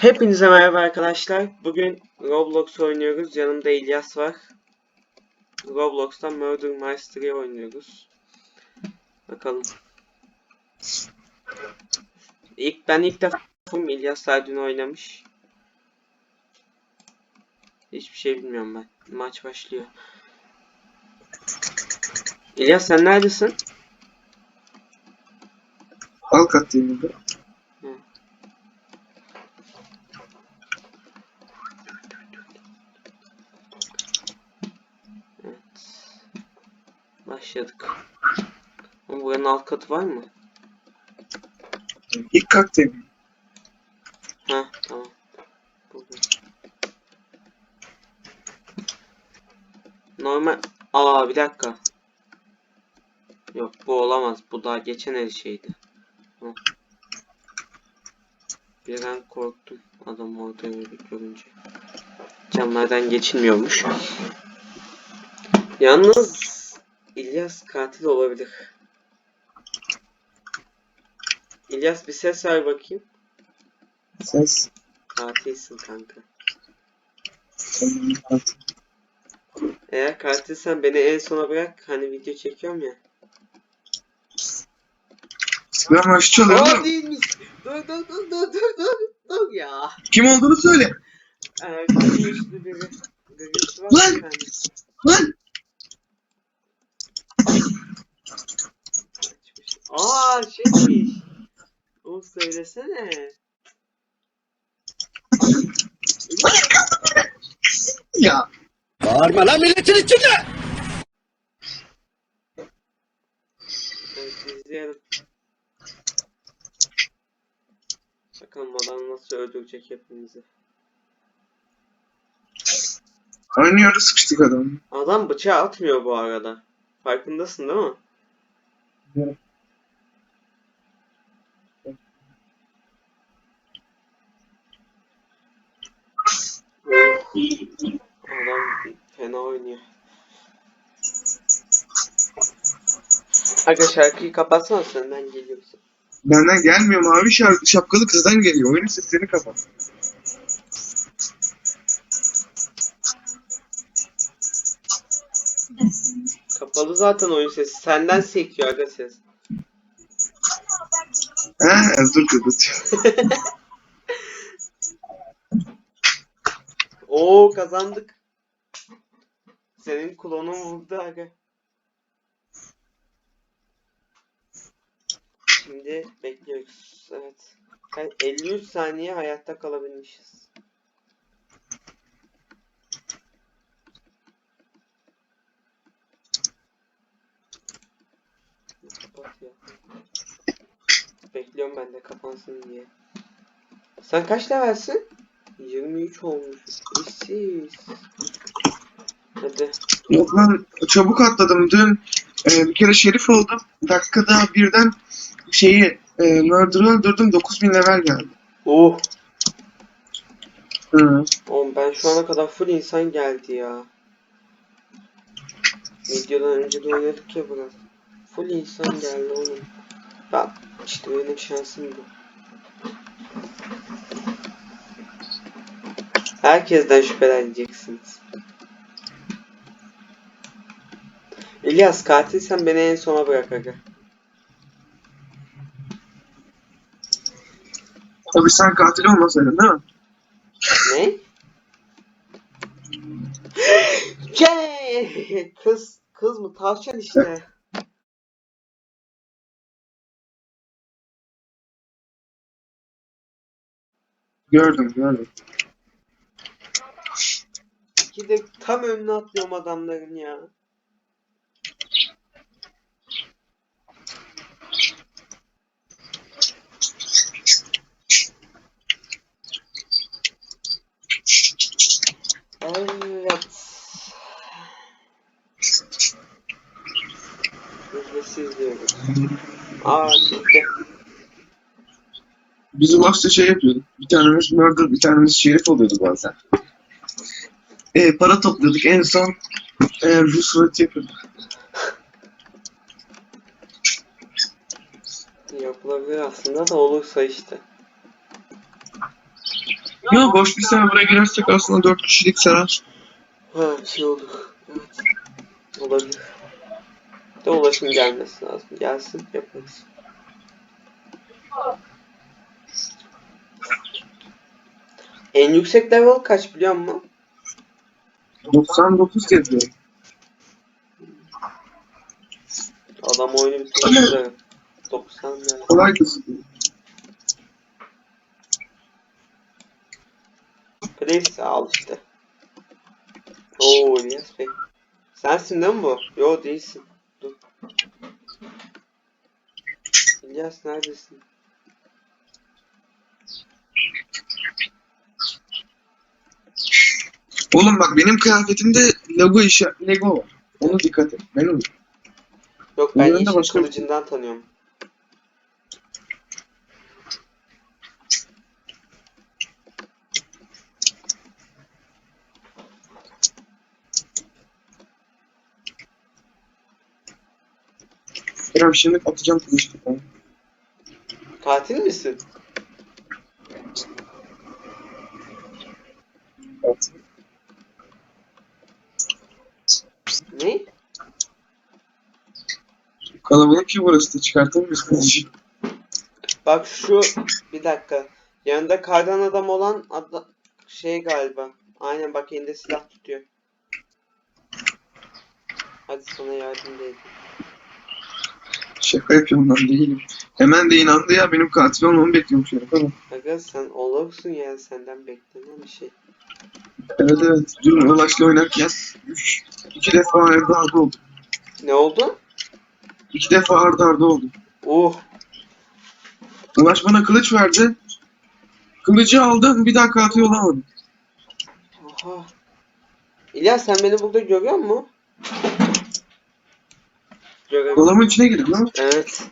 Hepinize merhaba arkadaşlar. Bugün Roblox oynuyoruz. Yanımda İlyas var. Roblox'tan Murder Mystery oynuyoruz. Bakalım. İlk ben ilk defa İlyas dün oynamış. Hiçbir şey bilmiyorum ben. Maç başlıyor. İlyas sen neredesin? Halk attığımda. Evet. Başladık. Ama buranın alt katı var mı? İlk kattayım. Ha tamam. Burada. Normal. Aa bir dakika. Yok bu olamaz. Bu daha geçen el şeydi. Hı. Bir an korktum. Adam orada öyle görünce. Camlardan geçilmiyormuş. Yalnız İlyas katil olabilir. İlyas bir ses ver bakayım. Ses. Katilsin kanka. Eğer katilsen beni en sona bırak. Hani video çekiyorum ya. Marşı çalıyor Aa değilmiş. Dur dur dur dur dur dur. Dur ya. Kim olduğunu söyle. Ee, gri yüzlü biri. Var Lan! Lan. Aa şeymiş. Oğlum söylesene. Ya. Bağırma lan milletin içinde! Evet izleyelim. Bakalım adam nasıl öldürecek hepimizi. Yerde sıkıştık adam. Adam bıçağı atmıyor bu arada. Farkındasın değil mi? Evet. Adam fena oynuyor. Aga şarkıyı kapatsana senden geliyorsun. Benden gelmiyor mavi şarkı, şapkalı kızdan geliyor. Oyunun seslerini kapat. Kapalı zaten oyun sesi. Senden sekiyor aga ses. He dur kapat. Oo kazandık. Senin klonun vurdu aga. Şimdi bekliyoruz. Evet. Yani 53 saniye hayatta kalabilmişiz. Bekliyorum ben de kapansın diye. Sen kaç levelsin? 23 olmuş. İşsiz. Hadi. Yok lan çabuk atladım. Dün e, bir kere şerif oldum. Dakikada birden şeyi e, murder'ı öldürdüm. 9000 level geldi. Oh. Hı. Oğlum ben şu ana kadar full insan geldi ya. Videodan önce de oynadık ya biraz. Full insan geldi oğlum. Bak işte benim şansım bu. Herkesten şüpheleneceksiniz. İlyas katilsen beni en sona bırak aga. Tabii sen katil olmasaydın değil mi? Ne? Şey, kız kız mı tavşan işte. Gördüm gördüm. Ki de tam önüne atlıyorum adamların ya. Evet. Biz diyoruz. Aa gitti. Biz Ulaş'ta şey yapıyorduk. Bir tanemiz murder, bir tanemiz şerif oluyordu bazen. E, para topluyorduk. En son e, Roosevelt yapıyorduk. Yapılabilir aslında da olursa işte. Yok boş bir server'a girersek aslında 4 kişilik sarar. Ha şey olur. Evet. Olabilir. De ulaşım gelmesi lazım. Gelsin yaparız. En yüksek level kaç biliyor musun? 99 yazıyor. Adam oyunu bitirdi. 90 lira. Kolay gözüküyor. Neyse al işte. Oo İlyas Bey. Sensin değil mi bu? Yo değilsin. Dur. İlyas neredesin? Oğlum bak benim kıyafetimde Lego işi Lego var. Onu dikkat et. Benim. Yok ben Yanında yeşil başka kılıcından tanıyorum. Kerem şimdi atacağım falan. Katil misin? Evet. Ne? Kalabalık ki burası da çıkartamıyoruz kılıcı. Bak şu bir dakika. Yanında kardan adam olan ada, şey galiba. Aynen bak elinde silah tutuyor. Hadi sana yardım edeyim. Şaka yapıyorum ben değilim. Hemen de inandı ya benim katil olmamı bekliyormuş herif. Aga sen olursun yani senden beklenen bir şey. Evet evet. Dün Ulaş'la oynarken üç, iki defa arda arda oldu. Ne oldu? İki defa arda arda oldu. Uh Ulaş bana kılıç verdi. Kılıcı aldım bir daha katil olamadım. Aha. İlyas sen beni burada görüyor musun? Göremiyorum. Dolabın içine girdim lan. Evet.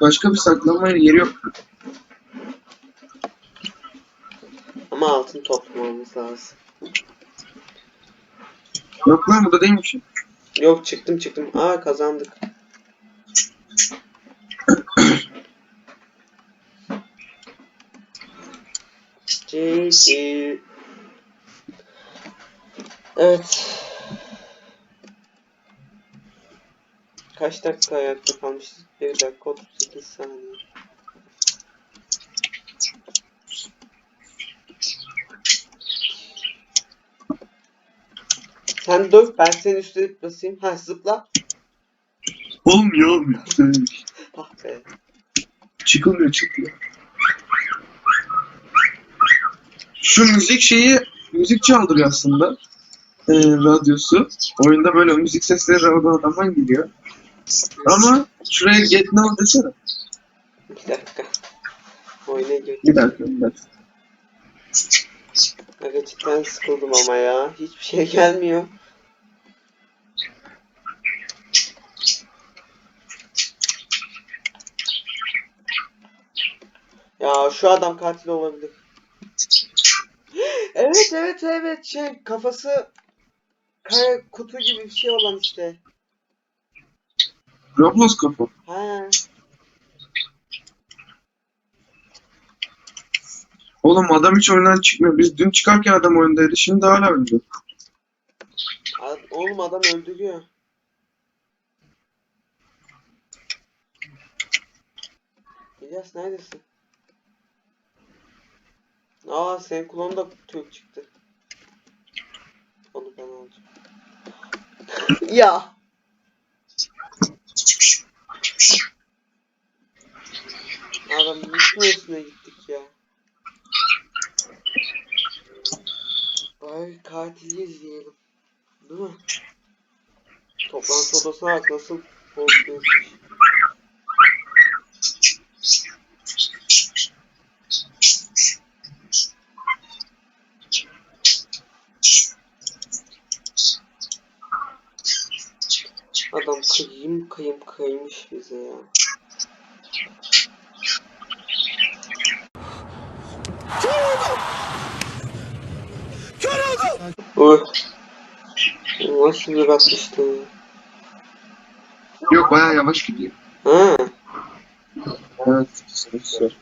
Başka bir saklanma yeri yok. Ama altın toplamamız lazım. Yok lan burada değilmiş. Yok çıktım çıktım. Aa kazandık. Evet. Kaç dakika ayakta kalmışız? 1 dakika 38 saniye. Sen dur ben senin üstüne basayım. Ha zıpla. Olmuyor olmuyor. Ah be. Çıkılmıyor çıkmıyor. Şu müzik şeyi müzik çaldırıyor aslında. Ee, radyosu. Oyunda böyle müzik sesleri adamdan geliyor. Ama şuraya get now desene. Bir dakika. Oyuna gir. Bir dakika bir dakika. Aga cidden sıkıldım ama ya. Hiçbir şey gelmiyor. Ya şu adam katil olabilir. Evet evet evet şey kafası kare kutu gibi bir şey olan işte. Roblox kafa. Ha. Oğlum adam hiç oyundan çıkmıyor. Biz dün çıkarken adam oyundaydı. Şimdi hala oyunda. Ad- Oğlum adam öldürüyor. İlyas neredesin? Aa senin klonun da Türk çıktı. Onu ben alacağım. ya. Adam üstüne gittik ya. Bari katili izleyelim. Değil mi? Toplantı odasına bak nasıl korkuyormuş. Adam kıyayım kıyım kıymış bize ya. Kör oldu! Oy. Nasıl bir atmıştı ya. Yok baya yavaş gidiyor. Ha. Evet. Sır.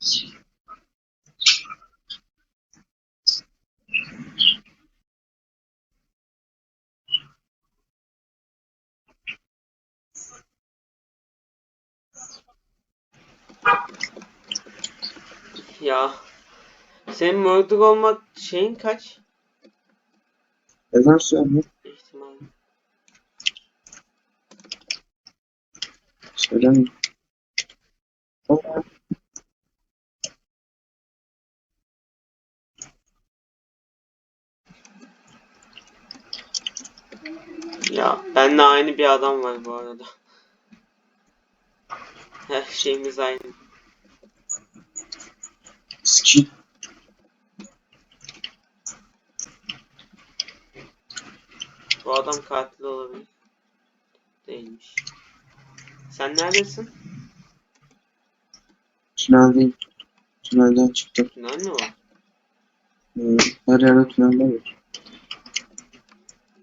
Thank you. Ya. Senin murder olma şeyin kaç? Neden söyleme? İhtimal. Söyleme. Aa, Ya benle aynı bir adam var bu arada. Her şeyimiz aynı. Skin. Bu adam katil olabilir. Değilmiş. Sen neredesin? Tüneldeyim. Tünelden çıktım. Tünel mi var? Ee, her yerde tüneller var.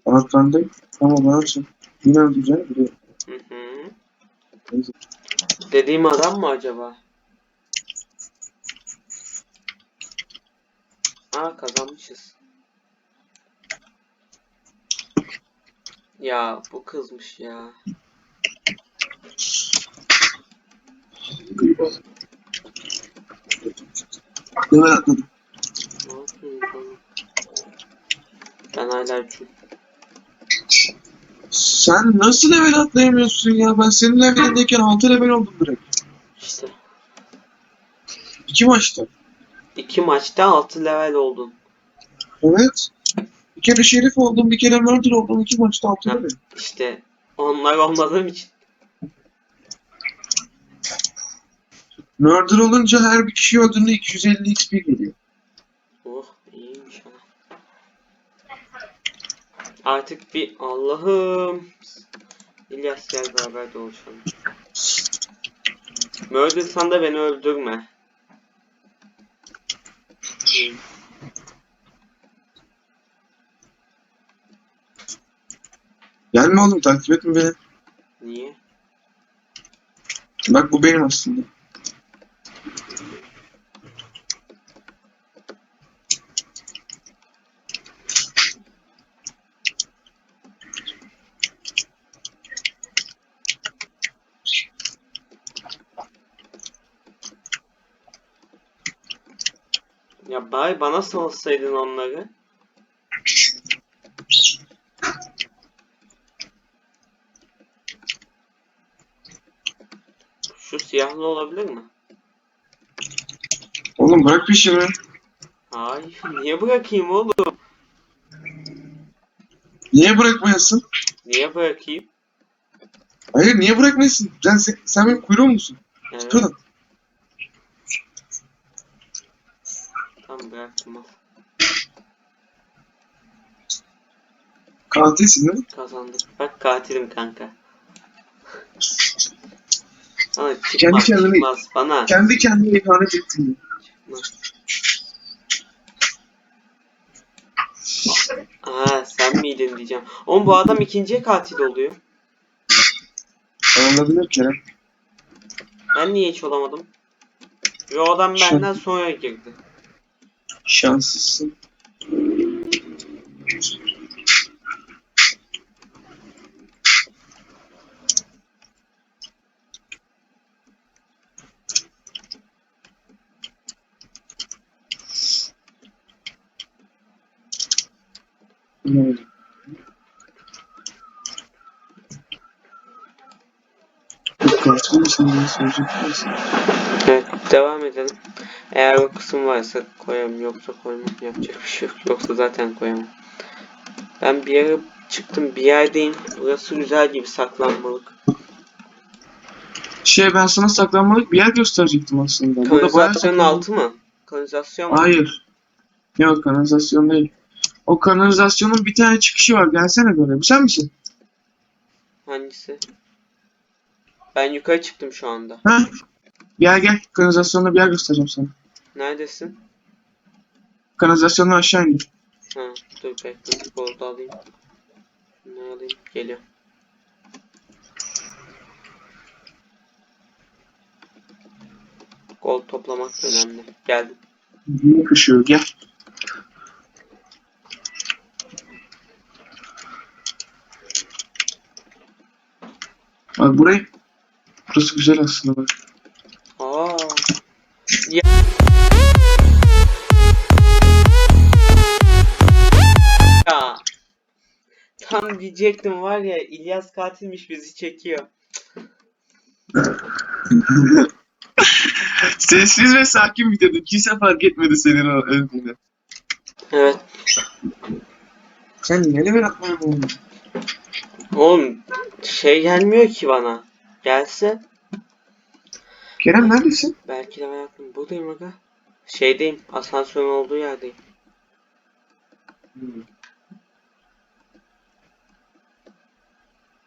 Anahtarındayım. Ama bana sen. Yine öldüreceğim. Bir Hı hı. Neyse. Dediğim adam mı acaba? Aa kazanmışız. Ya bu kızmış ya. Atladım. Oğlum? Ben hala üçüm. Sen nasıl level atlayamıyorsun ya? Ben senin levelindeyken 6 level oldum direkt. İşte. İki maçta. İki maçta 6 level oldun. Evet. Bir kere şerif oldum, bir kere murder oldum. iki maçta 6 Ha. level. İşte onlar olmadığım için. Murder olunca her bir kişi öldüğünde 250 XP geliyor. Oh iyiymiş ha. Artık bir Allah'ım. İlyas gel beraber dolaşalım. Murdersan da beni öldürme. Hı. Gelme oğlum takip etme beni. Niye? Bak bu benim aslında. Ya bari bana salsaydın onları. Şu siyahlı olabilir mi? Oğlum bırak peşimi. Hayır, niye bırakayım oğlum? Niye bırakmayasın? Niye bırakayım? Hayır niye bırakmayasın? Sen, sen, sen benim kuyruğum musun? Evet, Tut tamam bıraktım al. Katilsin değil mi? Kazandık. Bak katilim kanka. Bana çıkmaz, kendine- çıkmaz bana. Kendi kendine ihanet ettin. Aa sen miydin diyeceğim. Oğlum bu adam ikinciye katil oluyor. Olabilir Kerem. Ben niye hiç olamadım? Ve o adam benden sonra girdi. Şanslısın. Katil misin diye soracak mısın? Devam edelim. Eğer o kısım varsa koyarım yoksa koymam yapacak bir şey yok. Yoksa zaten koyamam. Ben bir yere çıktım bir yerdeyim. Burası güzel gibi saklanmalık. Şey ben sana saklanmalık bir yer gösterecektim aslında. Kanalizasyonun altı mı? Kanalizasyon mu? Hayır. Yok kanalizasyon değil. O kanalizasyonun bir tane çıkışı var. Gelsene böyle. Bu sen misin? Hangisi? Ben yukarı çıktım şu anda. Ha? Gel gel. Kanalizasyonda bir yer göstereceğim sana. Neredesin? Kanalizasyondan aşağı indir. Ha, dur bekle. Goldu alayım. Ne alayım? Geliyor. Gold toplamak önemli. Geldim. Büyük ışığı gel. Bak burayı. Burası güzel aslında bak. Ya Tam diyecektim var ya İlyas katilmiş bizi çekiyor. Sessiz ve sakin bir dedim. Kimse fark etmedi senin o öldüğünü. Evet. Sen niye level atmaya buldun? Oğlum şey gelmiyor ki bana. Gelse Kerem neredesin? belki de merakım. Buradayım aga. Şeydeyim. Asansörün olduğu yerdeyim.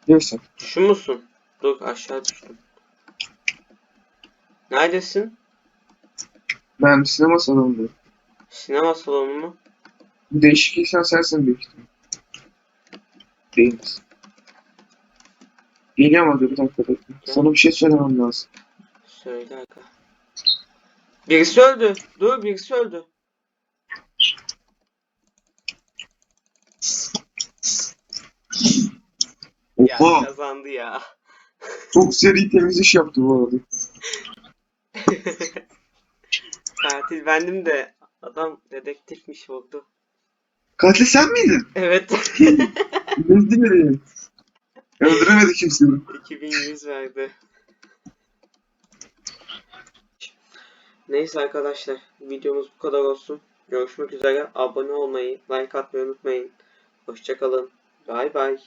Neyse. Şu musun? Dur aşağı düştüm. Neredesin? Ben sinema salonundayım. Sinema salonu mu? Değişik insan sensin büyük ihtimal. Değil misin? Geliyorum abi bir dakika bekle. Sana bir şey söylemem lazım. Söyle aga. Birisi öldü. Dur birisi öldü. Ya Oha! kazandı ya. Çok seri temiz iş yaptı bu arada. Katil bendim de adam dedektifmiş oldu. Katil sen miydin? Evet. Dilerim. Öldüremedi kimseyi. 2100 verdi. Neyse arkadaşlar videomuz bu kadar olsun. Görüşmek üzere. Abone olmayı, like atmayı unutmayın. Hoşçakalın. Bay bay.